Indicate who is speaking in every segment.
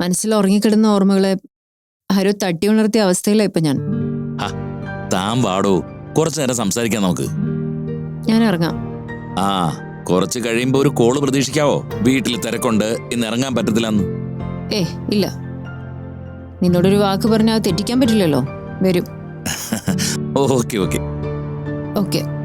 Speaker 1: മനസ്സിൽ ഉറങ്ങിക്കിടന്ന ഓർമ്മകളെ ആരോ തട്ടി ഉണർത്തിയ അവസ്ഥയിലാ ഇപ്പൊ ഞാൻ.
Speaker 2: താൻ വാടോ. കുറച്ചു നേരം സംസാരിക്കാം നമുക്ക്.
Speaker 1: ഞാൻ ഇറങ്ങാം.
Speaker 2: ആ കുറച്ച് കഴിയുമ്പോ ഒരു കോൾ പ്രതീക്ഷിക്കാവോ? വീട്ടിൽ തിരക്കുണ്ട് ഇന്ന് ഇറങ്ങാൻ പറ്റത്തില്ലെന്ന്.
Speaker 1: ഏ ഇല്ല. നിന്നോടൊരു വാക്ക് പറഞ്ഞാൽ തെറ്റിക്കാൻ പറ്റില്ലല്ലോ. വരും.
Speaker 2: Okay okay.
Speaker 1: ഓക്കെ.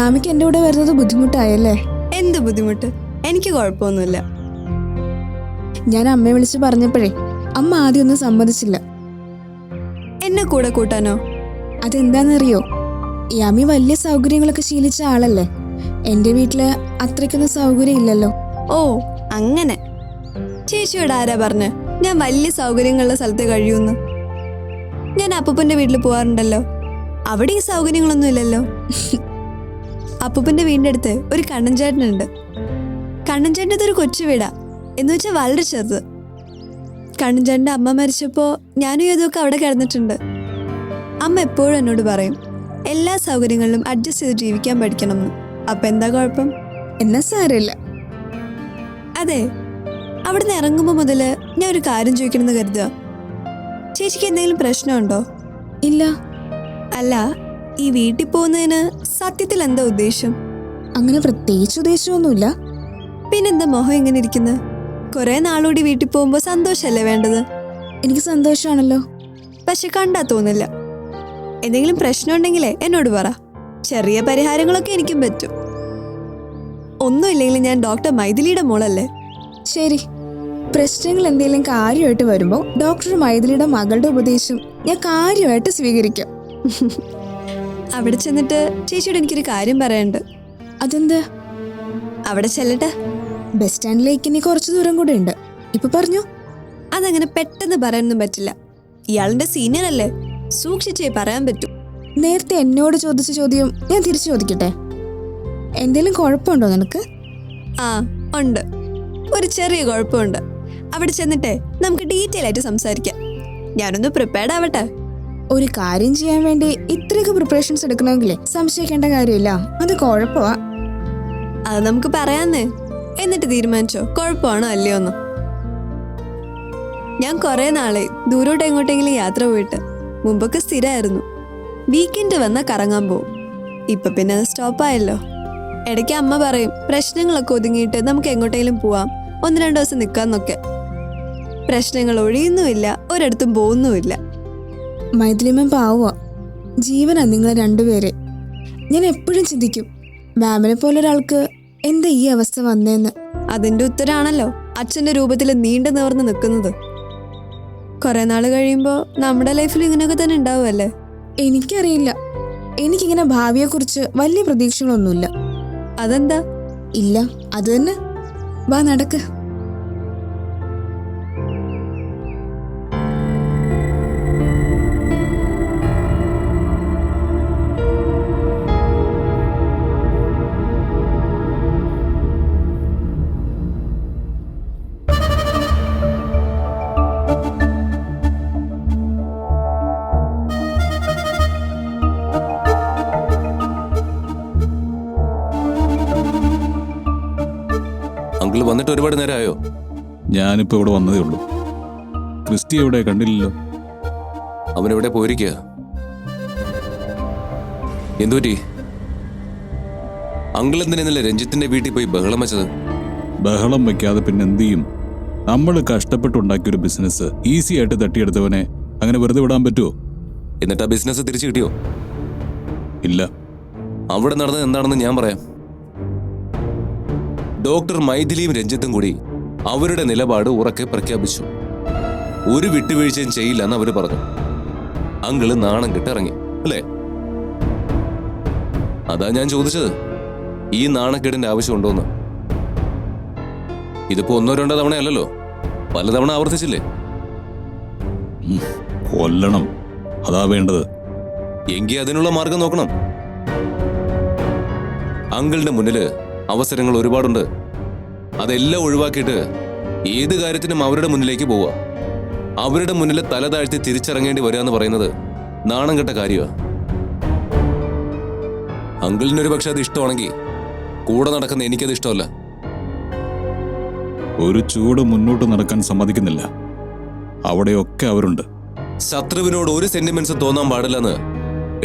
Speaker 3: യാമിക്ക് എന്റെ കൂടെ വരുന്നത് ബുദ്ധിമുട്ടായല്ലേ?
Speaker 4: എന്ത് ബുദ്ധിമുട്ട്? എനിക്ക് കുഴപ്പമൊന്നുമില്ല.
Speaker 3: ഞാൻ അമ്മയെ വിളിച്ച് പറഞ്ഞപ്പോഴേ അമ്മ ആദ്യം ഒന്നും സമ്മതിച്ചില്ല.
Speaker 4: എന്നെ കൂടെ കൂട്ടാനോ?
Speaker 3: അതെന്താണെന്നറിയോ യാമി വലിയ സൗകര്യങ്ങളൊക്കെ ശീലിച്ച ആളല്ലേ? എന്റെ വീട്ടിൽ അത്രയ്ക്കൊന്നും സൗകര്യം ഇല്ലല്ലോ
Speaker 4: ഓ അങ്ങനെ. ചേച്ചിയോട് ആരാ പറഞ്ഞ്? ഞാൻ വലിയ സൗകര്യങ്ങളുള്ള സ്ഥലത്ത് കഴിയൂന്ന്. ഞാൻ അപ്പൂപ്പന്റെ വീട്ടിൽ പോവാറുണ്ടല്ലോ. അവിടെ ഈ സൗകര്യങ്ങളൊന്നും ഇല്ലല്ലോ അപ്പൂപ്പന്റെ വീടിന്റെ അടുത്ത് ഒരു കണ്ണൻചേട്ടനുണ്ട്. കണ്ണൻചേട്ടന്റെ കണ്ണൻ ഒരു കൊച്ചു വീടാ. എന്ന് വെച്ചാൽ വളരെ ചെറുത്. കണ്ണൻചേട്ടന്റെ അമ്മ മരിച്ചപ്പോൾ ഞാനും ഇതൊക്കെ അവിടെ കിടന്നിട്ടുണ്ട്. അമ്മ എപ്പോഴും എന്നോട് പറയും എല്ലാ സൗകര്യങ്ങളിലും അഡ്ജസ്റ്റ് ചെയ്ത് ജീവിക്കാൻ പഠിക്കണം അപ്പൊ എന്താ കുഴപ്പം?
Speaker 3: എന്നാ സാരമില്ല.
Speaker 4: അതെ. അവിടുന്ന് ഇറങ്ങുമ്പോൾ മുതൽ ഞാൻ ഒരു കാര്യം ചോദിക്കണമെന്ന് കരുതുക ചേച്ചിക്ക് എന്തെങ്കിലും പ്രശ്നമുണ്ടോ?
Speaker 3: ഇല്ല.
Speaker 4: അല്ല ഈ വീട്ടിൽ പോകുന്നതിന് സത്യത്തിൽ എന്താ ഉദ്ദേശം?
Speaker 3: അങ്ങനെ പ്രത്യേകിച്ച് ഉദ്ദേശമൊന്നുമില്ല.
Speaker 4: പിന്നെന്താ മോഹം എങ്ങനെ ഇരിക്കുന്നത് കുറെ നാളുകൂടി വീട്ടിൽ പോകുമ്പോൾ സന്തോഷമല്ലേ വേണ്ടത്?
Speaker 3: എനിക്ക് സന്തോഷമാണല്ലോ.
Speaker 4: പക്ഷെ കണ്ടാ തോന്നില്ല. എന്തെങ്കിലും പ്രശ്നമുണ്ടെങ്കിലേ എന്നോട് പറ. ചെറിയ പരിഹാരങ്ങളൊക്കെ എനിക്കും പറ്റും. ഒന്നുമില്ലെങ്കിലും ഞാൻ ഡോക്ടർ മൈഥിലിയുടെ മോളല്ലേ?
Speaker 3: ശരി. പ്രശ്നങ്ങൾ എന്തെങ്കിലും കാര്യമായിട്ട് വരുമ്പോൾ ഡോക്ടർ മൈഥിലിയുടെ മകളുടെ ഉപദേശം ഞാൻ കാര്യമായിട്ട് സ്വീകരിക്കാം.
Speaker 4: അവിടെ ചെന്നിട്ട് ചേച്ചിയോട് എനിക്കൊരു കാര്യം പറയണ്ട്
Speaker 3: അതെന്ത്?
Speaker 4: അവിടെ ചെല്ലട്ടെ.
Speaker 3: ബസ് സ്റ്റാൻഡിലേക്ക് ഇനി കുറച്ച് ദൂരം കൂടെ ഉണ്ട്. ഇപ്പൊ പറഞ്ഞു?
Speaker 4: അതങ്ങനെ പെട്ടെന്ന് പറയാനൊന്നും പറ്റില്ല. ഇയാളിന്റെ സീനിയർ അല്ലേ? സൂക്ഷിച്ചേ പറയാൻ പറ്റൂ.
Speaker 3: നേരത്തെ എന്നോട് ചോദിച്ച ചോദ്യം ഞാൻ തിരിച്ചു ചോദിക്കട്ടെ? എന്തെങ്കിലും കുഴപ്പമുണ്ടോ നിനക്ക്?
Speaker 4: ആ ഉണ്ട്. ഒരു ചെറിയ കുഴപ്പമുണ്ട്. അവിടെ ചെന്നിട്ടേ നമുക്ക് ഡീറ്റെയിൽ ആയിട്ട് സംസാരിക്കാം. ഞാനൊന്ന് പ്രിപ്പയർഡ് ആവട്ടെ?
Speaker 3: ഒരു കാര്യം ചെയ്യാൻ വേണ്ടി ഇത്രയൊക്കെ പ്രിപ്പറേഷൻസ് എടുക്കണമെങ്കിലേ സംശയിക്കേണ്ട കാര്യമില്ല. അത് കുഴപ്പമാ.
Speaker 4: അത് നമുക്ക് പറയാന്നേ. എന്നിട്ട് തീരുമാനിച്ചോ? കുഴപ്പമാണോ അല്ലയോ എന്ന്. ഞാൻ കുറെ നാളെ ദൂരോട്ട് എങ്ങോട്ടെങ്കിലും യാത്ര പോയിട്ട് മുമ്പൊക്കെ സ്ഥിരമായിരുന്നു വീക്കെൻഡ് വന്നാൽ കറങ്ങാൻ പോവും. ഇപ്പൊ പിന്നെ അത് സ്റ്റോപ്പായല്ലോ ഇടയ്ക്ക് അമ്മ പറയും പ്രശ്നങ്ങളൊക്കെ ഒതുങ്ങിയിട്ട് നമുക്ക് എങ്ങോട്ടെങ്കിലും പോവാം. ഒന്ന് രണ്ട് ദിവസം നിൽക്കാന്നൊക്കെ പ്രശ്നങ്ങൾ ഒഴിയുന്നുമില്ല ഒരിടത്തും പോകുന്നുമില്ല.
Speaker 3: മൈഥിലിമൻ പാവുക. ജീവനാ നിങ്ങളെ രണ്ടുപേരെ. ഞാൻ എപ്പോഴും ചിന്തിക്കും മാമിനെ പോലെ ഒരാൾക്ക് എന്താ ഈ അവസ്ഥ വന്നേന്ന്.
Speaker 4: അതിന്റെ ഉത്തരാണല്ലോ അച്ഛന്റെ രൂപത്തിൽ നീണ്ടു നിവർന്ന് നിൽക്കുന്നത്. കുറെ നാൾ കഴിയുമ്പോൾ നമ്മുടെ ലൈഫിൽ ഇങ്ങനെയൊക്കെ തന്നെ ഉണ്ടാവുമല്ലേ?
Speaker 3: എനിക്കറിയില്ല. എനിക്കിങ്ങനെ ഭാവിയെക്കുറിച്ച് വലിയ പ്രതീക്ഷകളൊന്നുമില്ല.
Speaker 4: അതെന്താ?
Speaker 3: ഇല്ല അത് തന്നെ. വാ നടക്ക്.
Speaker 5: ഒരുപാട് നേരമായോ?
Speaker 6: ഞാനിപ്പോ ഇവിടെ വന്നതേ ഉള്ളൂ. ക്രിസ്റ്റി എവിടെ കണ്ടില്ലല്ലോ?
Speaker 5: അവനെവിടെ പോയിരിക്ക? പോയിരിക്കുക എന്തുപറ്റി? അങ്കിൾ എന്തിനല്ലേ രഞ്ജിത്തിന്റെ വീട്ടിൽ പോയി ബഹളം വെച്ചത്?
Speaker 6: ബഹളം വെക്കാതെ പിന്നെ എന്ത് ചെയ്യും? നമ്മൾ കഷ്ടപ്പെട്ടുണ്ടാക്കിയ ഒരു ബിസിനസ് ഈസി ആയിട്ട് തട്ടിയെടുത്തവനെ അങ്ങനെ വെറുതെ വിടാൻ പറ്റുമോ
Speaker 5: എന്നിട്ട് ആ ബിസിനസ് തിരിച്ചു കിട്ടിയോ?
Speaker 6: ഇല്ല.
Speaker 5: അവിടെ നടന്നത് എന്താണെന്ന് ഞാൻ പറയാം. ഡോക്ടർ മൈഥിലിയും രഞ്ജിത്തും കൂടി അവരുടെ നിലപാട് ഉറക്കെ പ്രഖ്യാപിച്ചു. ഒരു വിട്ടുവീഴ്ചയും ചെയ്യില്ലെന്ന് അവർ പറഞ്ഞു. അങ്കിൾ നാണം കെട്ടിറങ്ങി അല്ലേ? അതാ ഞാൻ ചോദിച്ചത്. ഈ നാണക്കേടിന്റെ ആവശ്യമുണ്ടോന്ന്. ഇതിപ്പോ ഒന്നോ രണ്ടോ തവണയല്ലല്ലോ. പലതവണ ആവർത്തിച്ചില്ലേ?
Speaker 6: കൊല്ലണം. അതാ വേണ്ടത്.
Speaker 5: എങ്കിൽ അതിനുള്ള മാർഗം നോക്കണം. അങ്കിളിന്റെ മുന്നിൽ അവസരങ്ങൾ ഒരുപാടുണ്ട്. അതെല്ലാം ഒഴിവാക്കിയിട്ട് ഏത് കാര്യത്തിനും അവരുടെ മുന്നിലേക്ക് പോവുക. അവരുടെ മുന്നിൽ തല താഴ്ത്തി തിരിച്ചിറങ്ങേണ്ടി വരിക എന്ന് പറയുന്നത് നാണം കെട്ട കാര്യമാണ് അങ്കിളിനൊരു പക്ഷെ അത് ഇഷ്ടമാണെങ്കിൽ കൂടെ നടക്കുന്ന എനിക്കത് ഇഷ്ടമല്ല.
Speaker 6: ഒരു ചൂട് മുന്നോട്ട് നടക്കാൻ സമ്മതിക്കുന്നില്ല. അവിടെയൊക്കെ അവരുണ്ട്.
Speaker 5: ശത്രുവിനോട് ഒരു സെന്റിമെന്റ്സും തോന്നാൻ പാടില്ലെന്ന്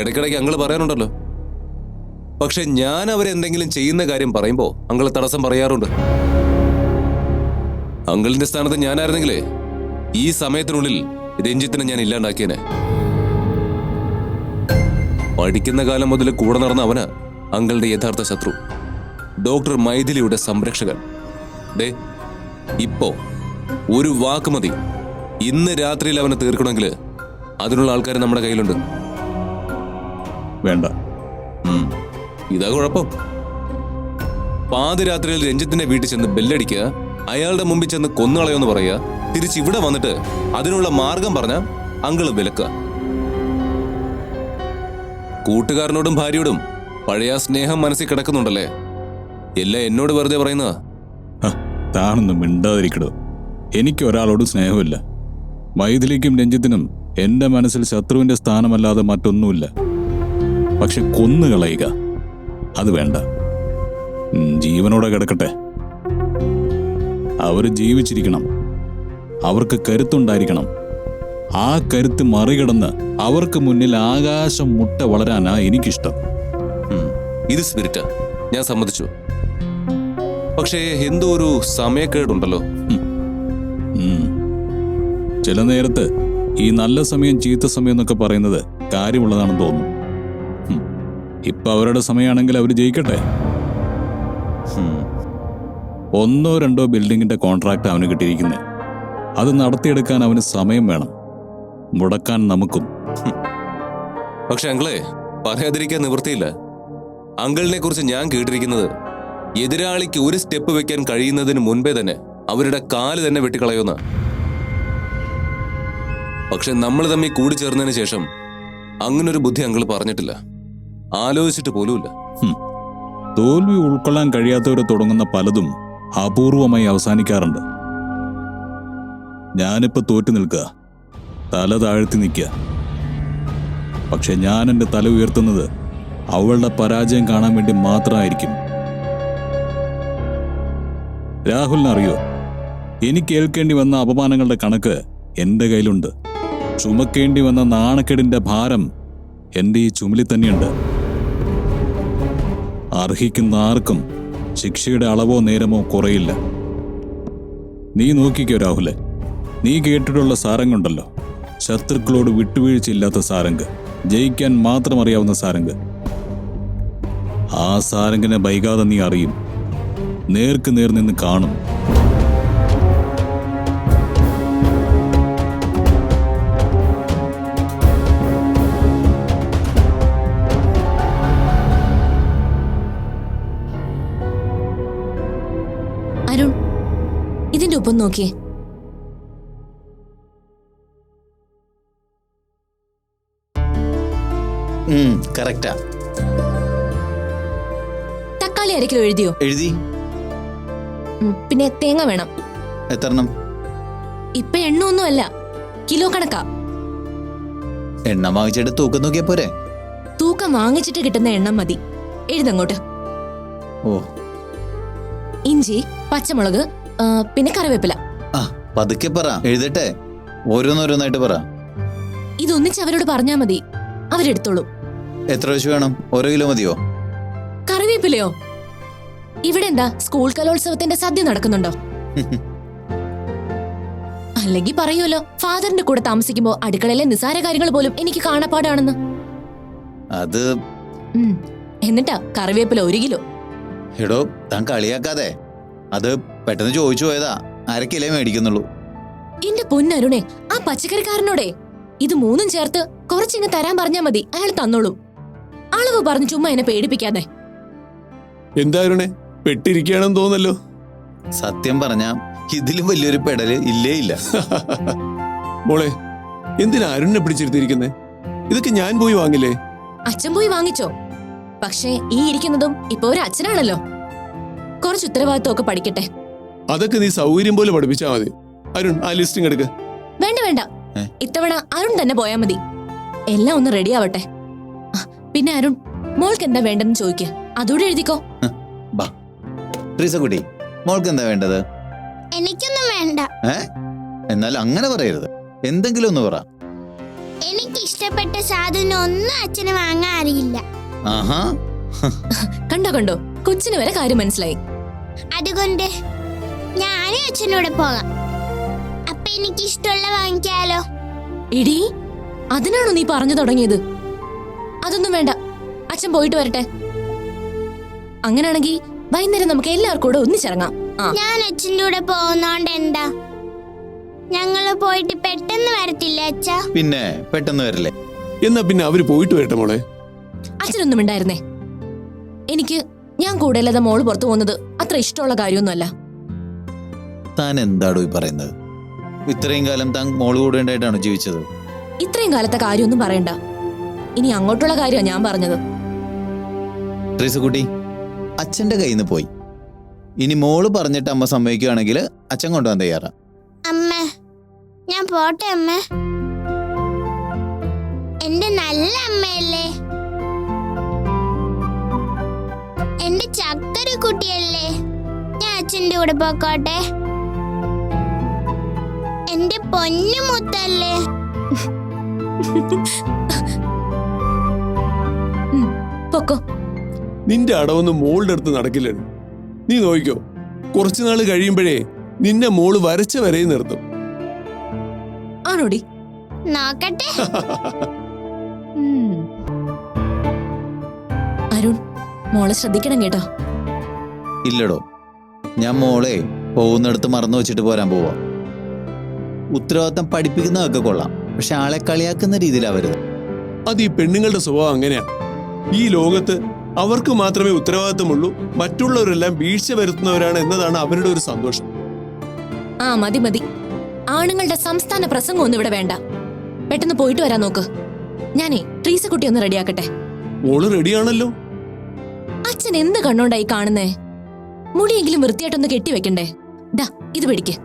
Speaker 5: ഇടയ്ക്കിടയ്ക്ക് അങ്ങൾ പറയാറുണ്ടല്ലോ. പക്ഷെ ഞാൻ അവരെന്തെങ്കിലും ചെയ്യുന്ന കാര്യം പറയുമ്പോ അങ്കിൾ തടസ്സം പറയാറുണ്ട്. അങ്കിളിന്റെ സ്ഥാനത്ത് ഞാനായിരുന്നെങ്കിലേ ഈ സമയത്തിനുള്ളിൽ രഞ്ജിത്തിനെ ഞാൻ ഇല്ലാണ്ടാക്കിയനെ. പഠിക്കുന്ന കാലം മുതൽ കൂടെ നടന്ന അവന് അങ്കിളുടെ യഥാർത്ഥ ശത്രു ഡോക്ടർ മൈഥിലിയുടെ സംരക്ഷകൻ. ദേ ഇപ്പോ ഒരു വാക്ക് മതി. ഇന്ന് രാത്രിയിൽ അവനെ തീർക്കണമെങ്കിൽ അതിനുള്ള ആൾക്കാർ നമ്മുടെ കയ്യിലുണ്ട്.
Speaker 6: വേണ്ട.
Speaker 5: ഇതാ കുഴപ്പം. പാതിരാത്രിയിൽ രഞ്ജിത്തിന്റെ വീട്ടിൽ ചെന്ന് ബെല്ലടിക്കുക അയാളുടെ മുമ്പിൽ ചെന്ന് കൊന്നുകളയോന്ന് പറയുക തിരിച്ച് ഇവിടെ വന്നിട്ട് അതിനുള്ള മാർഗം പറഞ്ഞ അങ്കിൾ വിലക്കുക. കൂട്ടുകാരനോടും ഭാര്യയോടും പഴയ സ്നേഹം മനസ്സിൽ കിടക്കുന്നുണ്ടല്ലേ? എല്ലാം എന്നോട് വെറുതെ പറയുന്നതാ.
Speaker 6: താനൊന്നും മിണ്ടാതിരിക്കടോ. എനിക്ക് ഒരാളോടും സ്നേഹമില്ല. മൈഥിലിക്കും രഞ്ജിത്തിനും എന്റെ മനസ്സിൽ ശത്രുവിന്റെ സ്ഥാനമല്ലാതെ മറ്റൊന്നുമില്ല. പക്ഷെ കൊന്നുകളയുക. അത് വേണ്ട. ജീവനോടെ കിടക്കട്ടെ. അവർ ജീവിച്ചിരിക്കണം. അവർക്ക് കരുത്തുണ്ടായിരിക്കണം. ആ കരുത്ത് മറികടന്ന് അവർക്ക് മുന്നിൽ ആകാശം മുട്ട വളരാനാ എനിക്കിഷ്ടം.
Speaker 5: ഇത് സ്പിരിറ്റ്. ഞാൻ സമ്മതിച്ചു. പക്ഷേ എന്തോ ഒരു സമയക്കേടുണ്ടല്ലോ.
Speaker 6: ചില നേരത്ത് ഈ നല്ല സമയം ചീത്ത സമയം എന്നൊക്കെ പറയുന്നത് കാര്യമുള്ളതാണെന്ന് തോന്നുന്നു. ഇപ്പൊ അവരുടെ സമയമാണെങ്കിൽ അവർ ജയിക്കട്ടെ? ഒന്നോ രണ്ടോ ബിൽഡിങ്ങിന്റെ കോൺട്രാക്ട് അവന് കിട്ടിയിരിക്കുന്നത് അത് നടത്തിയെടുക്കാൻ അവന് സമയം വേണം. മുടക്കാൻ നമുക്കും.
Speaker 5: പക്ഷെ അങ്കിളെ പറയാതിരിക്കാൻ നിവൃത്തിയില്ല. അങ്കിളിനെ കുറിച്ച് ഞാൻ കേട്ടിരിക്കുന്നത് എതിരാളിക്ക് ഒരു സ്റ്റെപ്പ് വെക്കാൻ കഴിയുന്നതിന് മുൻപേ തന്നെ അവരുടെ കാൽ തന്നെ വെട്ടിക്കളയുന്ന. പക്ഷെ നമ്മൾ തമ്മിൽ കൂടിച്ചേർന്നതിന് ശേഷം അങ്ങനൊരു ബുദ്ധി അങ്കിൾ പറഞ്ഞിട്ടില്ല. ആലോചിച്ചിട്ട് പോലുമില്ല.
Speaker 6: തോൽവി ഉൾക്കൊള്ളാൻ കഴിയാത്തവരെ തുടങ്ങുന്ന പലതും അപൂർവമായി അവസാനിക്കാറുണ്ട്. ഞാനിപ്പോ തോറ്റു നിൽക്കുക. തല താഴ്ത്തി നിൽക്കുക. പക്ഷെ ഞാൻ എന്റെ തല ഉയർത്തുന്നത് അവളുടെ പരാജയം കാണാൻ വേണ്ടി മാത്രമായിരിക്കും. രാഹുലിനറിയോ എനിക്ക് ഏൽക്കേണ്ടി വന്ന അപമാനങ്ങളുടെ കണക്ക് എന്റെ കയ്യിലുണ്ട്. ചുമക്കേണ്ടി വന്ന നാണക്കേടിന്റെ ഭാരം എന്റെ ഈ ചുമലി തന്നെയുണ്ട്. അർഹിക്കുന്ന ആർക്കും ശിക്ഷയുടെ അളവോ നേരമോ കുറയില്ല. നീ നോക്കിക്കോ രാഹുലെ. നീ കേട്ടിട്ടുള്ള സാരംഗുണ്ടല്ലോ. ശത്രുക്കളോട് വിട്ടുവീഴ്ചയില്ലാത്ത സാരംഗ്. ജയിക്കാൻ മാത്രം അറിയാവുന്ന സാരംഗ്. ആ സാരംഗിനെ വൈകാതെ നീ അറിയും. നേർക്ക് നേർ നിന്ന് കാണും.
Speaker 1: നോക്കിയേ തക്കാളി അരക്കിലോ എഴുതിയോ?
Speaker 7: എഴുതി.
Speaker 1: പിന്നെ തേങ്ങ വേണം.
Speaker 7: എത്രണ്ണം
Speaker 1: ഇപ്പൊ എണ്ണൊന്നുമല്ല കിലോ കണക്കാ.
Speaker 7: എണ്ണ വാങ്ങിച്ചിട്ട് തൂക്കം നോക്കിയാ പോരെ?
Speaker 1: തൂക്കം വാങ്ങിച്ചിട്ട് കിട്ടുന്ന എണ്ണം മതി. എഴുതങ്ങോട്ട്.
Speaker 7: ഓ.
Speaker 1: ഇഞ്ചി പച്ചമുളക് പിന്നെ കറിവേപ്പില.
Speaker 7: പതുക്കെ പറ എഴുതട്ടെ? ഓരോന്നോരോന്നായിട്ട് പറ.
Speaker 1: ഇതൊന്നിച്ച് അവരോട് പറഞ്ഞാ മതി. അവരെടുത്തോളൂ.
Speaker 7: എത്ര വെച്ച് വേണം? ഓരോ കിലോ മതിയോ?
Speaker 1: കറിവേപ്പിലയോ? ഇവിടെ എന്താ സ്കൂൾ കലോത്സവത്തിന്റെ സദ്യ നടക്കുന്നുണ്ടോ? അല്ലെങ്കിൽ പറയുമല്ലോ ഫാദറിന്റെ കൂടെ താമസിക്കുമ്പോ അടുക്കളയിലെ നിസാര കാര്യങ്ങൾ പോലും എനിക്ക് കാണാപ്പാടാണെന്ന്.
Speaker 7: അത്.
Speaker 1: എന്നിട്ടാ കറിവേപ്പില ഒരു കിലോ.
Speaker 7: എടോ താൻ കളിയാക്കാതെ. അത് പെട്ടെന്ന് ചോദിച്ചു പോയതാ. അര കിലോ മേടിക്കുന്നുള്ളൂ.
Speaker 1: എന്റെ പൊന്നരുണേ ആ പച്ചക്കറിക്കാരനോടെ? ഇത് മൂന്നും ചേർത്ത് കുറച്ചിങ്ങ് തരാൻ പറഞ്ഞാ മതി അയാൾ തന്നോളും. അളവ് പറഞ്ഞു ചുമ്മാ എന്നെ പേടിപ്പിക്കാതെ.
Speaker 8: എന്തായിരുണേ പെട്ടിരിക്കുകയാണെന്ന് തോന്നല്ലോ
Speaker 7: സത്യം പറഞ്ഞ ഇതിലും വലിയൊരു പെടൽ ഇല്ലേ ഇല്ല
Speaker 8: മോളെ എന്തിനാ അരുണിനെ പിടിച്ചിരുത്തിയിരിക്കുന്നേ? ഇതൊക്കെ ഞാൻ പോയി വാങ്ങില്ലേ?
Speaker 1: അച്ഛൻ പോയി വാങ്ങിച്ചോ? പക്ഷേ ഈ ഇരിക്കുന്നതും ഇപ്പൊ ഒരു അച്ഛനാണല്ലോ. കുറച്ച് ഉത്തരവാദിത്വം ഒക്കെ പഠിക്കട്ടെ.
Speaker 8: അതൊക്കെ നീ സൗകര്യം പോലെ പഠിപ്പിച്ചാ മതി. അരുൺ ആ ലിസ്റ്റിംഗ് എടുക്ക.
Speaker 1: വേണ്ട വേണ്ട? ഇത്തവണ അരുൺ തന്നെ പോയാ മതി. എല്ലാം ഒന്ന് റെഡി ആവട്ടെ. പിന്നെ അരുൺ മോൾക്ക് എന്താ വേണ്ടെന്ന് ചോദിക്ക. അതോടെ എഴുതിക്കോ.
Speaker 7: ബാ. ട്രീസക്കുട്ടി മോൾക്ക് എന്താ വേണ്ടത്?
Speaker 4: എനിക്കൊന്നും വേണ്ട.
Speaker 7: എന്നാൽ അങ്ങനെ പറയരുത്. എന്തെങ്കിലും ഒന്ന് പറ.
Speaker 4: എനിക്ക് ഇഷ്ടപ്പെട്ട സാധനം ഒന്നും അച്ഛന് വാങ്ങാൻ അറിയില്ല.
Speaker 7: ആഹാ.
Speaker 1: കണ്ടോ കണ്ടോ? കൊച്ചിന് വരെ കാര്യം മനസ്സിലായി.
Speaker 4: അതുകൊണ്ട് ഞാനും അച്ഛനോട് പോകാം. അപ്പൊ എനിക്ക് ഇഷ്ടമുള്ള വാങ്ങിക്കാലോ?
Speaker 1: എടീ അതിനാണോ നീ പറഞ്ഞു തുടങ്ങിയത്? അതൊന്നും വേണ്ട. അച്ഛൻ പോയിട്ട് വരട്ടെ. അങ്ങനെയാണെങ്കിൽ വൈകുന്നേരം നമുക്ക് എല്ലാവർക്കും കൂടെ ഒന്നിച്ചിറങ്ങാം. ആ.
Speaker 4: ഞാൻ അച്ഛന്റെ കൂടെ പോകുന്നോണ്ട് എന്താ? ഞങ്ങൾ പോയിട്ട് പെട്ടെന്ന് വരത്തില്ല അച്ഛാ?
Speaker 7: പിന്നെ പെട്ടെന്ന് വരില്ലേ?
Speaker 8: എന്നാ പിന്നെ അവർ പോയിട്ട് വരട്ടെ മോളെ?
Speaker 1: അച്ഛനൊന്നും ഉണ്ടായിരുന്നേ എനിക്ക് ഞാൻ കൂടുതലത് മോൾ പുറത്തു പോകുന്നത് അത്ര ഇഷ്ടമുള്ള കാര്യമൊന്നുമല്ല.
Speaker 7: താൻ എന്താടോ ഈ പറയുന്നത്? ഇത്രയും കാലം താൻ മോൾ കൂടെ ഉണ്ടായിട്ടാണോ ജീവിച്ചത്?
Speaker 1: ഇത്രയും കാലത്തെ കാര്യമൊന്നും പറയണ്ട. ഇനി അങ്ങോട്ടുള്ള കാര്യമാണ് ഞാൻ പറഞ്ഞത്.
Speaker 7: ട്രീസുകുട്ടി അച്ഛന്റെ കയ്യിൽ നിന്ന് പോയി. ഇനി മോൾ പറഞ്ഞിട്ട് അമ്മ സമ്മതിക്കുകയാണെങ്കിൽ അച്ഛൻ കൊണ്ടുപോകാൻ തയ്യാറാ.
Speaker 4: അമ്മ ഞാൻ പോട്ടെ അമ്മ. എന്റെ നല്ല അമ്മയല്ലേ? എന്റെ ചക്കര കുട്ടിയല്ലേ? ഞാൻ അച്ഛന്റെ കൂടെ പോക്കോട്ടെ. എന്റെ പൊന്നു മുത്തല്ലേ.
Speaker 1: പൊക്കോ.
Speaker 8: നിന്റെ അടവൊന്നും മോളുടെ അടുത്ത് നടക്കില്ല. നീ നോക്കിക്കോ കുറച്ചു നാൾ കഴിയുമ്പോഴേ നിന്റെ മോൾ വരച്ച വരെയും നിർത്തും.
Speaker 1: ആണോടി?
Speaker 4: നോക്കട്ടെ.
Speaker 1: ഉം. അരുൺ മോളെ ശ്രദ്ധിക്കണം കേട്ടോ.
Speaker 7: ഇല്ലടോ ഞാൻ മോളെ പോകുന്നിടത്ത് മറന്നു വെച്ചിട്ട് പോരാൻ പോവാ. ഉത്തരവാദിത്തം പഠിപ്പിക്കുന്നതൊക്കെ കൊള്ളാം. പക്ഷെ ആളെ കളിയാക്കുന്ന രീതിയിലാവരുത്
Speaker 8: അത് ഈ പെണ്ണുങ്ങളുടെ സ്വഭാവം അങ്ങനെയാ. ഈ ലോകത്ത് അവർക്ക് മാത്രമേ ഉത്തരവാദിത്തമുള്ളൂ മറ്റുള്ളവരെല്ലാം വീഴ്ച വരുത്തുന്നവരാണ് എന്നതാണ് അവരുടെ ഒരു സന്തോഷം.
Speaker 1: ആ മതി മതി. ആണുങ്ങളുടെ സംസ്ഥാന പ്രസംഗം ഒന്നും ഇവിടെ വേണ്ട. പെട്ടെന്ന് പോയിട്ട് വരാൻ നോക്ക്. ഞാനേ ട്രീസ കുട്ടി ഒന്ന് റെഡിയാക്കട്ടെ.
Speaker 8: ഓൾ റെഡിയാണല്ലോ.
Speaker 1: അച്ഛൻ എന്ത് കണ്ണോണ്ടായി കാണുന്നേ? മുടിയെങ്കിലും വൃത്തിയായിട്ടൊന്ന് കെട്ടിവെക്കണ്ടേ? ഡാ ഇത് പിടിക്ക്.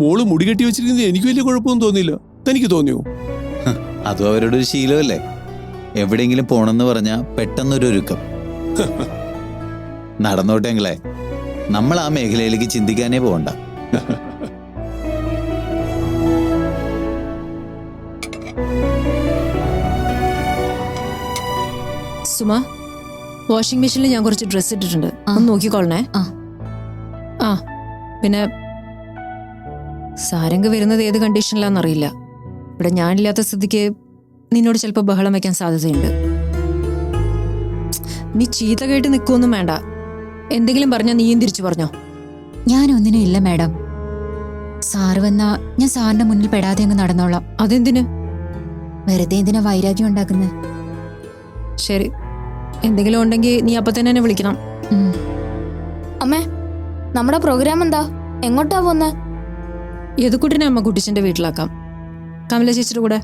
Speaker 8: മോൾ മുടി കെട്ടി വെച്ചിരിക്കുന്നത് എനിക്ക് വലിയ കുഴപ്പമൊന്നും തോന്നിയില്ല. തനിക്ക് തോന്നിയോ?
Speaker 7: അതും അവരുടെ ഒരു ശീലമല്ലേ? എവിടെയെങ്കിലും പോണെന്ന് പറഞ്ഞാൽ പെട്ടെന്നൊരു ഒരുക്കം. നടന്നോട്ടെങ്കിലേ നമ്മൾ ആ മേഖലയിലേക്ക് ചിന്തിക്കാനേ പോകണ്ട
Speaker 9: സുമ വാഷിംഗ് മെഷീനിൽ ഞാൻ കുറച്ച് ഡ്രസ്സ് ഇട്ടിട്ടുണ്ട്. ഒന്ന് നോക്കിക്കോളണേ.
Speaker 1: ആ.
Speaker 9: ആ പിന്നെ സാരംഗ് വരുന്നത് ഏത് കണ്ടീഷനിലാണെന്നറിയില്ല ഇവിടെ ഞാനില്ലാത്ത സ്ഥിതിക്ക് നിന്നോട് ചിലപ്പോൾ ബഹളം വയ്ക്കാൻ സാധ്യതയുണ്ട്. നീ ചീത്ത കേട്ട് നിൽക്കുമൊന്നും വേണ്ട. എന്തെങ്കിലും പറഞ്ഞാൽ നീയും തിരിച്ചു പറഞ്ഞോ.
Speaker 10: ഞാനൊന്നിനും ഇല്ല മാഡം. സാറ് വന്നാ ഞാൻ സാറിന്റെ മുന്നിൽ പെടാതെ അങ്ങ് നടന്നോളാം.
Speaker 9: അതെന്തിന്?
Speaker 10: വെറുതെ എന്തിനാ വൈരാഗ്യം ഉണ്ടാക്കുന്നത്
Speaker 9: ശരി. എന്തെങ്കിലും ഉണ്ടെങ്കിൽ നീ അപ്പൊ തന്നെ എന്നെ വിളിക്കണം.
Speaker 11: അമ്മേ നമ്മുടെ പ്രോഗ്രാം എന്താ? എങ്ങോട്ടാ പോന്നെ?
Speaker 9: യദുക്കുട്ടിനെ അമ്മ കുട്ടിച്ചന്റെ വീട്ടിലാക്കാം. കമല ചേച്ചിയുടെ കൂടെ.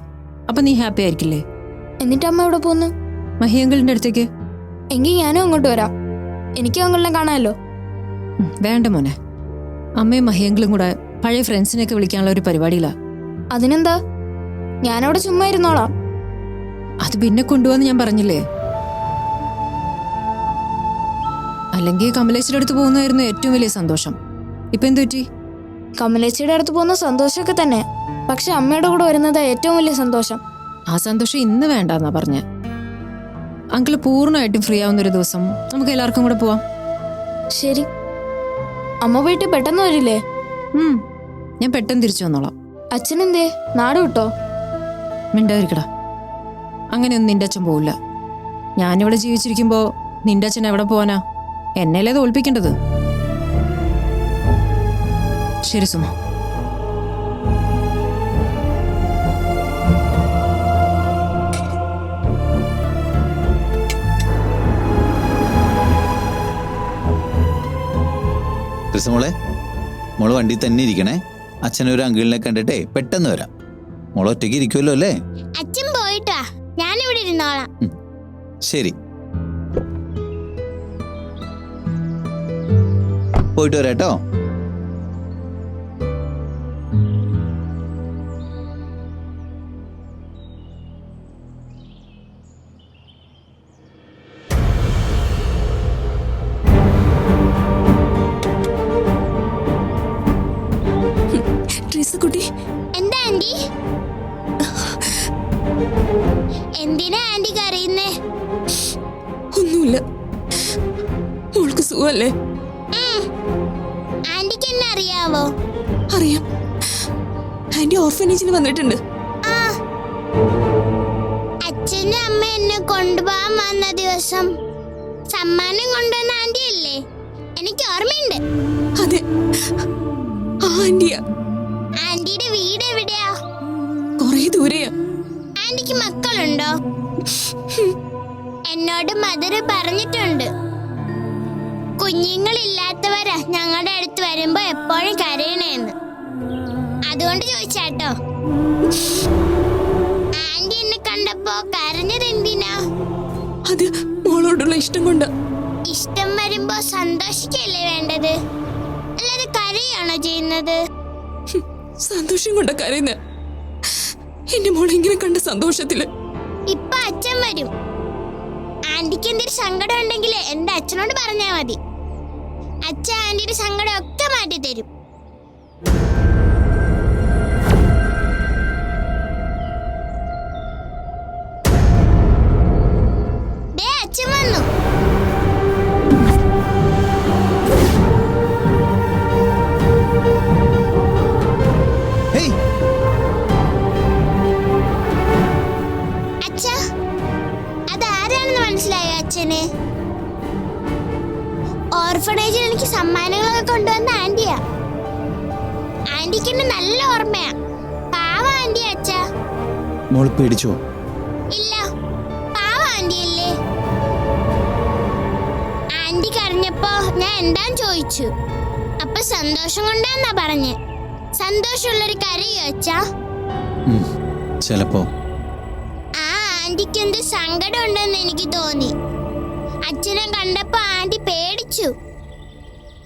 Speaker 9: അപ്പൊ നീ ഹാപ്പി ആയിരിക്കില്ലേ?
Speaker 11: എന്നിട്ട് അമ്മ എവിടെ പോന്നു?
Speaker 9: മഹിയങ്കളിന്റെ അടുത്തേക്ക്.
Speaker 11: എങ്കിൽ ഞാനും അങ്ങോട്ട് വരാം. എനിക്ക് അങ്കിളിനെ കാണാമല്ലോ.
Speaker 9: വേണ്ട മോനെ. അമ്മയും മഹിയങ്കളും കൂടെ പഴയ ഫ്രണ്ട്സിനെയൊക്കെ വിളിക്കാനുള്ള ഒരു പരിപാടിയില്ല
Speaker 11: അതിനെന്താ? ഞാനവിടെ ചുമ്മാ ഇരുന്നോളാം.
Speaker 9: അത് പിന്നെ കൊണ്ടുപോകാന്ന് ഞാൻ പറഞ്ഞില്ലേ? അല്ലെങ്കിൽ കമലേശ്വരടുത്ത് അടുത്ത് പോകുന്നതായിരുന്നു ഏറ്റവും വലിയ സന്തോഷം. ഇപ്പൊ എന്തു പറ്റി?
Speaker 11: കമലേച്ചിയുടെ അടുത്ത് പോകുന്ന സന്തോഷമൊക്കെ തന്നെ. പക്ഷെ അമ്മയുടെ കൂടെ വരുന്നതാ ഏറ്റവും വലിയ സന്തോഷം.
Speaker 9: ആ സന്തോഷം ഇന്ന് വേണ്ടെന്നാ പറഞ്ഞ. അങ്കിൾ പൂർണമായിട്ടും ഫ്രീ ആവുന്ന ഒരു ദിവസം. നമുക്ക് എല്ലാവർക്കും കൂടെ പോവാം.
Speaker 11: ശരി. അമ്മ വീട്ടിൽ പെട്ടെന്ന് വരില്ലേ?
Speaker 9: ഉം, ഞാൻ പെട്ടെന്ന് തിരിച്ചു വന്നോളാം.
Speaker 11: അച്ഛനെന്തേ? നാട് വിട്ടോ?
Speaker 9: മിണ്ടായിരിക്കടാ അങ്ങനെയൊന്നും നിന്റെ അച്ഛൻ പോവില്ല. ഞാനിവിടെ ജീവിച്ചിരിക്കുമ്പോൾ നിന്റെ അച്ഛൻ എവിടെ പോവാനാ? എന്നെയല്ലേ തോൽപ്പിക്കേണ്ടത് ശരി സുമ.
Speaker 7: ക്രിസ് മോളെ മോൾ വണ്ടി തന്നെ ഇരിക്കണേ. അച്ഛനൊരു അങ്കിളിനെ കണ്ടിട്ടേ പെട്ടെന്ന് വരാം. മോൾ ഒറ്റയ്ക്ക് ഇരിക്കുമല്ലോ അല്ലേ?
Speaker 4: അച്ഛൻ പോയിട്ടാ.
Speaker 7: ഞാൻ ഇവിടെ ഇരുന്നോളാം
Speaker 11: ശരി.
Speaker 4: പോയിട്ട് വരാട്ടോ. എന്തിനാ ആന്റി കരയുന്നേ?
Speaker 11: ഒന്നുമില്ല. മോൾക്ക്
Speaker 4: സുഖല്ലേ. ആന്റിക്ക് എന്നെ അറിയാവോ?
Speaker 11: അറിയാം. ആന്റി ഓർഫനേജിൽ വന്നിട്ടുണ്ട്.
Speaker 4: അച്ഛനും അമ്മ എന്നെ കൊണ്ടുപോകാൻ വന്ന ദിവസം സമ്മാനം കൊണ്ടുവന്ന ആന്റി അല്ലേ എനിക്ക് ഓർമ്മയുണ്ട്.
Speaker 11: അതെ.
Speaker 4: ആന്റിയുടെ വീട് എവിടെയാ?
Speaker 11: കൊറേ ദൂരെയാ.
Speaker 4: ആന്റിക്ക് മക്കളുണ്ടോ? എന്നോട് മദർ പറഞ്ഞിട്ടുണ്ട്. കുഞ്ഞുങ്ങളില്ലാത്തവരാ ഞങ്ങളുടെ അടുത്ത് വരുമ്പോ എപ്പോഴും കരയണേന്ന്. അതുകൊണ്ട് ചോദിച്ചാട്ടോ. ആന്റി എന്നെ കണ്ടപ്പോ കരഞ്ഞത് എന്തിനാ
Speaker 11: അത് മോളോടുള്ള ഇഷ്ടം കൊണ്ട്.
Speaker 4: ഇഷ്ടം വരുമ്പോ സന്തോഷിക്കല്ലേ വേണ്ടത്? അല്ലാതെ കരയാണോ ചെയ്യുന്നത്?
Speaker 11: സന്തോഷം കൊണ്ട കരയുന്ന. എന്റെ മോളെ ഇങ്ങനെ കണ്ട സന്തോഷത്തിൽ?
Speaker 4: ഇപ്പൊ അച്ഛൻ വരും. ആന്റിക്ക് എന്തെങ്കിലും സങ്കടം ഉണ്ടെങ്കിൽ എന്റെ അച്ഛനോട് പറഞ്ഞാ മതി. അച്ഛൻ ആന്റിയുടെ സങ്കടം ഒക്കെ മാറ്റി തരും
Speaker 7: മോൾ പേടിച്ചോ?
Speaker 4: ഇല്ല. പാവ ആന്റി അല്ലേ ആന്റി കരഞ്ഞപ്പോ ഞാൻ എന്താ ചോദിച്ചു. അപ്പൊ സന്തോഷം കൊണ്ടാന്നാ പറഞ്ഞ്. സന്തോഷമുള്ളൊരു കരയോ അച്ഛാ
Speaker 7: ചിലപ്പോ.
Speaker 4: ആ ആന്റിക്ക് എന്ത് സങ്കടം ഉണ്ടെന്ന് എനിക്ക് തോന്നി. അച്ഛനെ കണ്ടപ്പോ ആന്റി പേടിച്ചു.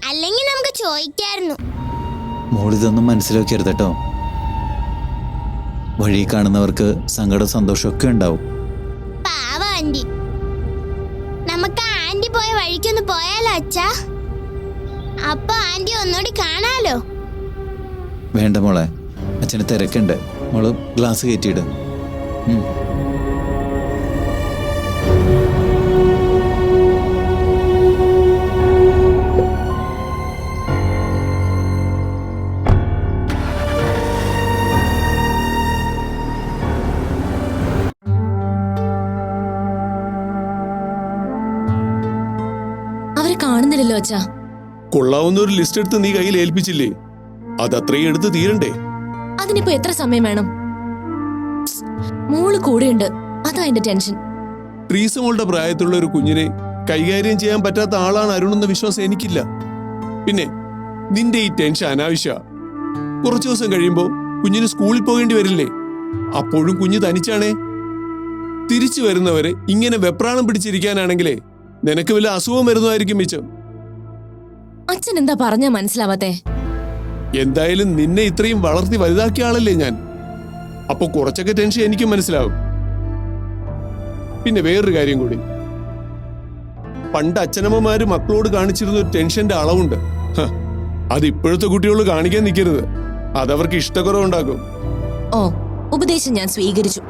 Speaker 4: അല്ലെങ്കിൽ നമുക്ക് ചോദിക്കായിരുന്നു.
Speaker 7: മോളിതൊന്നും മനസ്സിലാക്കരുത് കേട്ടോ. വഴി കാണുന്നവർക്ക് സങ്കടം സന്തോഷമൊക്കെ ഉണ്ടാവും.
Speaker 4: പാവ ആന്റി നമുക്ക് ആന്റി പോയ വഴിക്കൊന്ന് പോയാലോ അച്ഛാ? അപ്പൊ ആന്റി ഒന്നുകൂടി കാണാലോ?
Speaker 7: വേണ്ട മോളെ അച്ഛന് തിരക്കുണ്ട്. മോൾ ഗ്ലാസ് കയറ്റിയിട്.
Speaker 8: കൊള്ളാവുന്ന ലിസ്റ്റ് എടുത്ത് നീ കയ്യിൽ ഏൽപ്പിച്ചില്ലേ? അത് അത്രയും എടുത്ത് തീരണ്ടേ?
Speaker 1: അതിനിപ്പോ എത്ര സമയം വേണം? മോൾ കൂടെയുണ്ട്. അതാ എന്റെ ടെൻഷൻ.
Speaker 8: ട്രീസ് മോളുടെ പ്രായത്തിലുള്ള ഒരു കുഞ്ഞിനെ കൈകാര്യം ചെയ്യാൻ പറ്റാത്ത ആളാണ് അരുൺ എന്ന വിശ്വാസം എനിക്കില്ല. പിന്നെ നിന്റെ ഈ ടെൻഷൻ അനാവശ്യ. കുറച്ചു ദിവസം കഴിയുമ്പോ കുഞ്ഞിന് സ്കൂളിൽ പോകേണ്ടി വരില്ലേ? അപ്പോഴും കുഞ്ഞ് തനിച്ചാണേ. തിരിച്ചു വരുന്നവരെ ഇങ്ങനെ വെപ്രാണം പിടിച്ചിരിക്കാനാണെങ്കിലേ നിനക്ക് വല്ല അസുഖം വരുന്നതായിരിക്കും മിച്ചം.
Speaker 1: അച്ഛൻ എന്താ പറഞ്ഞ മനസ്സിലാവാത്തെ?
Speaker 8: എന്തായാലും നിന്നെ ഇത്രയും വളർത്തി വലുതാക്കിയ ആളല്ലേ ഞാൻ. അപ്പൊ കുറച്ചൊക്കെ ടെൻഷൻ എനിക്കും മനസ്സിലാവും. പിന്നെ വേറൊരു കാര്യം കൂടി. പണ്ട് അച്ഛനമ്മമാര് മക്കളോട് കാണിച്ചിരുന്ന ഒരു ടെൻഷന്റെ അളവുണ്ട്. അത് ഇപ്പോഴത്തെ കുട്ടികളോട് കാണിക്കാൻ നിൽക്കരുത് അതവർക്ക് ഇഷ്ടക്കുറവുണ്ടാക്കും.
Speaker 1: ഓ ഉപദേശം ഞാൻ സ്വീകരിച്ചു.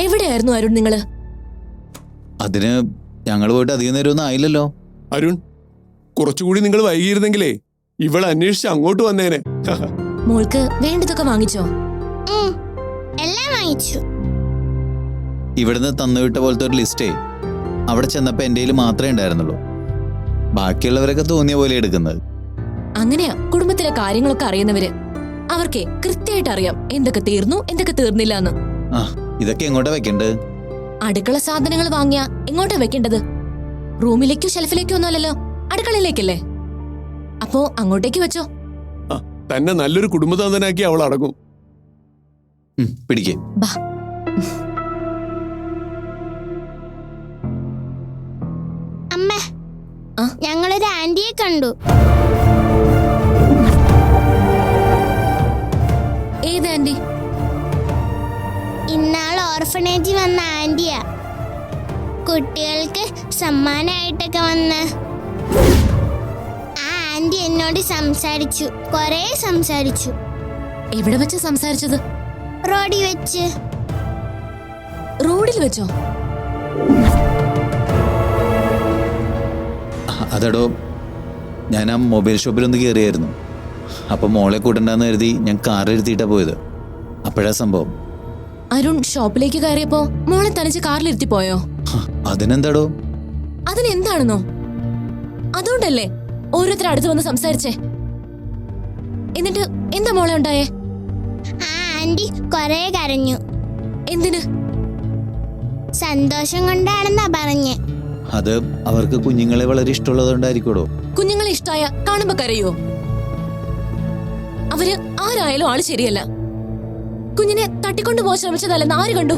Speaker 1: എവിടെയായിരുന്നു അരുൺ നിങ്ങൾ?
Speaker 7: അതിന് ഞങ്ങൾ പോയിട്ട് അധികം നേരമൊന്നും ആയില്ലല്ലോ.
Speaker 8: അരുൺ കുറച്ചുകൂടി നിങ്ങൾ വൈകിയിരുന്നെങ്കിലേ ഇവളെ അന്വേഷിച്ച് അങ്ങോട്ട് വന്നേനെ.
Speaker 1: മോൾക്ക് വേണ്ടതൊക്കെ വാങ്ങിച്ചോ?
Speaker 4: എല്ലാം വാങ്ങിച്ചു.
Speaker 7: ഇവിടുന്ന് തന്നുവിട്ട പോലത്തെ ഒരു ലിസ്റ്റേ അവിടെ ചെന്നപ്പോ എന്റെ മാത്രമേ ഉണ്ടായിരുന്നുള്ളൂ. ബാക്കിയുള്ളവരൊക്കെ തോന്നിയ പോലെ എടുക്കുന്നത്.
Speaker 1: അങ്ങനെയാ കുടുംബത്തിലെ കാര്യങ്ങളൊക്കെ അറിയുന്നവര്. അവർക്കേ കൃത്യമായിട്ട് അറിയാം എന്തൊക്കെ തീർന്നു എന്തൊക്കെ തീർന്നില്ല എന്ന്
Speaker 7: ആ ഇതൊക്കെ എങ്ങോട്ടാ വെക്കണ്ടത്
Speaker 1: അടുക്കള സാധനങ്ങൾ വാങ്ങിയ എങ്ങോട്ടാ വെക്കേണ്ടത്? റൂമിലേക്കോ ഷെൽഫിലേക്കോ ഒന്നും അല്ലല്ലോ. അടുക്കളയിലേക്കല്ലേ? അപ്പോ അങ്ങോട്ടേക്ക് വെച്ചോ.
Speaker 8: തന്നെ നല്ലൊരു കുടുംബതാന്തനാക്കി അവൾ അടങ്ങും.
Speaker 7: പിടിക്കേ.
Speaker 1: ബാ.
Speaker 4: അമ്മ? ഞങ്ങളൊരു ആന്റിയെ കണ്ടു.
Speaker 1: ഏത് ആന്റി
Speaker 4: ഇന്നാൾ ഓർഫനേജിൽ വന്ന ആന്റിയാ കുട്ടികൾക്ക് സമ്മാനമായിട്ടൊക്കെ വന്ന്. ആ ആന്റി എന്നോട് സംസാരിച്ചു. കൊറേ സംസാരിച്ചു.
Speaker 1: എവിടെ വെച്ച് സംസാരിച്ചത്?
Speaker 4: റോഡിൽ വെച്ച്.
Speaker 1: റോഡിൽ വെച്ചോ?
Speaker 7: അതടോ ഞാൻ ആ മൊബൈൽ ഷോപ്പിൽ ഒന്ന് കയറിയായിരുന്നു അപ്പം മോളെ കൂട്ടണ്ടെന്ന് കരുതി ഞാൻ കാർ എഴുതിയിട്ടാ പോയത്. അപ്പോഴാ സംഭവം.
Speaker 1: അരുൺ ഷോപ്പിലേക്ക് കയറിയപ്പോ മോളെ തനിച്ച് കാറിലിരുത്തി പോയോ
Speaker 7: അതിനെന്താടോ?
Speaker 1: അതിനെന്താണെന്നോ? അതുകൊണ്ടല്ലേ ഓരോരുത്തർ അടുത്ത് വന്ന് സംസാരിച്ചേ. എന്നിട്ട് എന്താ മോളെ ഉണ്ടായേ?
Speaker 4: ആ ആന്റി കൊറേ കരഞ്ഞു.
Speaker 1: എന്തിന്?
Speaker 4: സന്തോഷം കൊണ്ടാണെന്നാ പറഞ്ഞ്.
Speaker 7: അത് അവർക്ക് കുഞ്ഞുങ്ങളെ വളരെ ഇഷ്ടമുള്ളതുകൊണ്ടായിരിക്കോടോ
Speaker 1: കുഞ്ഞുങ്ങളെ ഇഷ്ടായ കാണുമ്പോ കരയോ? അവർ ആരായാലും ആൾ ശരിയല്ല. കുഞ്ഞിനെ തട്ടിക്കൊണ്ടുപോകാൻ ശ്രമിച്ചതല്ലെന്ന് ആര് കണ്ടു?